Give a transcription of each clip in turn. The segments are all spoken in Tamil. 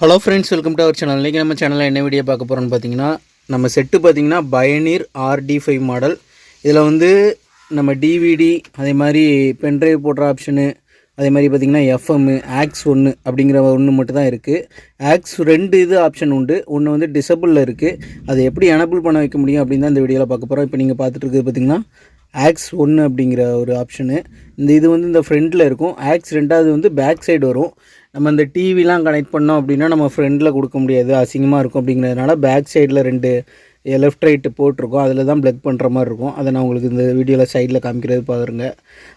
Hello friends welcome to our channel இன்றைக்கி நம்ம சேனலில் என்ன வீடியோ பார்க்க போகிறோன்னு பார்த்தீங்கன்னா நம்ம செட்டு பார்த்தீங்கன்னா பயனீர் ஆர்டி ஃபைவ் மாடல் இதில் வந்து நம்ம டிவிடி அதே மாதிரி பென்ட்ரைவ் போடுற ஆப்ஷனு அதே மாதிரி பார்த்திங்கன்னா எஃப்எம்மு ஆக்ஸ் ஒன்று அப்படிங்கிற ஒன்று மட்டும் தான் இருக்குது ஆக்ஸ் ரெண்டு இது ஆப்ஷன் உண்டு. ஒன்று வந்து டிசபிளில் இருக்குது அதை எப்படி எனபிள் பண்ண வைக்க முடியும் அப்படின்னு தான் இந்த வீடியோவில் பார்க்க போகிறோம் இப்போ நீங்கள் பார்த்துட்டு இருக்குது பார்த்திங்கன்னா ஆக்ஸ் ஒன்று அப்படிங்கிற ஒரு ஆப்ஷனு இந்த இது வந்து இந்த ஃப்ரண்ட்டில் இருக்கும். ஆக்ஸ் ரெண்டாவது வந்து பேக் சைடு வரும். நம்ம இந்த டிவிலாம் கனெக்ட் பண்ணோம் அப்படின்னா நம்ம ஃப்ரண்டில் கொடுக்க முடியாது. அசிங்கமாக இருக்கும் அப்படிங்கிறதுனால பேக் சைடில் ரெண்டு லெஃப்ட் ரைட்டு போட்டிருக்கோம். அதில் தான் ப்ளக் பண்ணுற மாதிரி இருக்கும். அதை நான் உங்களுக்கு இந்த வீடியோவில் சைடில் காமிக்கிறது பாருங்க.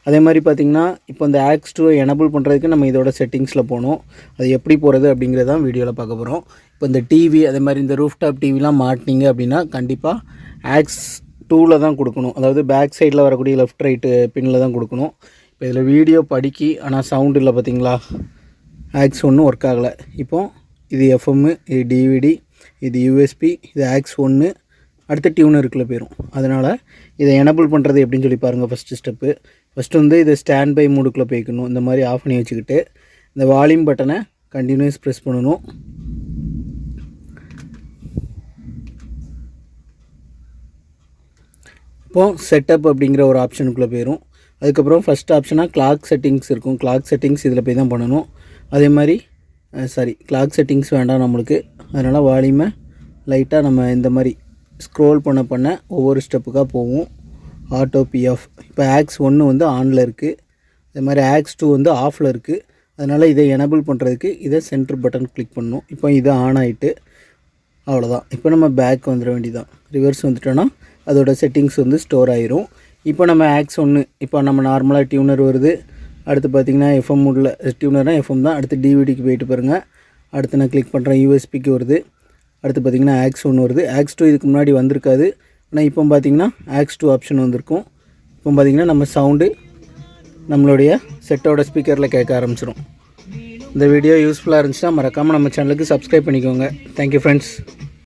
அதே மாதிரி பார்த்திங்கன்னா இப்போ இந்த ஆக்ஸ் டூ எனபிள் பண்ணுறதுக்கு நம்ம இதோட செட்டிங்ஸில் போகணும். அது எப்படி போகிறது அப்படிங்கிறது தான் வீடியோவில் பார்க்க போகிறோம் இப்போ இந்த டிவி அதே மாதிரி இந்த ரூஃப் டாப் டிவிலாம் மாட்டினீங்க அப்படின்னா கண்டிப்பாக ஆக்ஸ் டூவில் தான் கொடுக்கணும். அதாவது பேக் சைடில் வரக்கூடிய லெஃப்ட் ரைட்டு பின்னில் தான் கொடுக்கணும். இப்போ இதில் வீடியோ படிக்கி ஆனால் சவுண்டு இல்லை பார்த்தீங்களா ஆக்ஸ் ஒன்றும் ஒர்க் ஆகலை. இப்போது இது எஃப்எம்மு இது டிவிடி இது யூஎஸ்பி இது ஆக்ஸ் ஒன்று அடுத்த டியூனருக்குள்ளே போயிடும் அதனால் இதை எனபிள் பண்ணுறது எப்படின்னு சொல்லி பாருங்கள் ஃபஸ்ட்டு ஸ்டெப்பு ஃபஸ்ட்டு வந்து இதை ஸ்டாண்ட் பை மூடுக்குள்ளே போய்க்கணும். இந்த மாதிரி ஆஃப் பண்ணி வச்சுக்கிட்டு இந்த வால்யூம் பட்டனை கண்டினியூஸ் ப்ரெஸ் பண்ணணும். இப்போது செட்டப் அப்படிங்கிற ஒரு ஆப்ஷனுக்குள்ளே போயிடும் அதுக்கப்புறம் ஃபஸ்ட் ஆப்ஷனாக கிளாக் செட்டிங்ஸ் இருக்கும். கிளாக் செட்டிங்ஸ் இதில் போய் தான் பண்ணணும். அதே மாதிரி சாரி கிளாக் செட்டிங்ஸ் வேண்டாம் நம்மளுக்கு. அதனால் வால்யூமை லைட்டாக நம்ம இந்த மாதிரி ஸ்க்ரோல் பண்ண பண்ண ஒவ்வொரு ஸ்டெப்புக்காக போவோம். ஆட்டோ பிஎஃப் இப்போ ஆக்ஸ் ஒன்று வந்து ஆனில் இருக்குது அதே மாதிரி ஆக்ஸ் டூ வந்து ஆஃபில் இருக்குது அதனால் இதை எனபிள் பண்ணுறதுக்கு இதை சென்டர் பட்டன் கிளிக் பண்ணணும். இப்போ இது ஆன் ஆகிட்டு அவ்வளோதான் இப்போ நம்ம பேக் வந்துட வேண்டியதான் ரிவர்ஸ் வந்துட்டோன்னா அதோட செட்டிங்ஸ் வந்து ஸ்டோர் ஆயிரும். இப்போ நம்ம ஆக்ஸ் ஒன்று இப்போ நம்ம நார்மலாக டியூனர் வருது. அடுத்து பார்த்திங்கன்னா எஃப்எம் உள்ள டியூனர்னால் எஃப்எம் தான். அடுத்து டிவிடிக்கு போயிட்டு பாருங்கள் அடுத்து நான் கிளிக் பண்ணுறேன் யூஎஸ்பிக்கு வருது. அடுத்து பார்த்திங்கன்னா ஆக்ஸ் ஒன்று வருது. ஆக்ஸ் டூ இதுக்கு முன்னாடி வந்திருக்காது. ஆனால் இப்போ பார்த்திங்கன்னா ஆக்ஸ் டூ ஆப்ஷன் வந்திருக்கும். இப்போ பார்த்திங்கன்னா நம்ம சவுண்டு நம்மளுடைய செட்டோட ஸ்பீக்கரில் கேட்க ஆரம்பிச்சிடும் இந்த வீடியோ யூஸ்ஃபுல்லாக இருந்துச்சுன்னா மறக்காமல் நம்ம சேனலுக்கு சப்ஸ்கிரைப் பண்ணிக்கோங்க. Thank you friends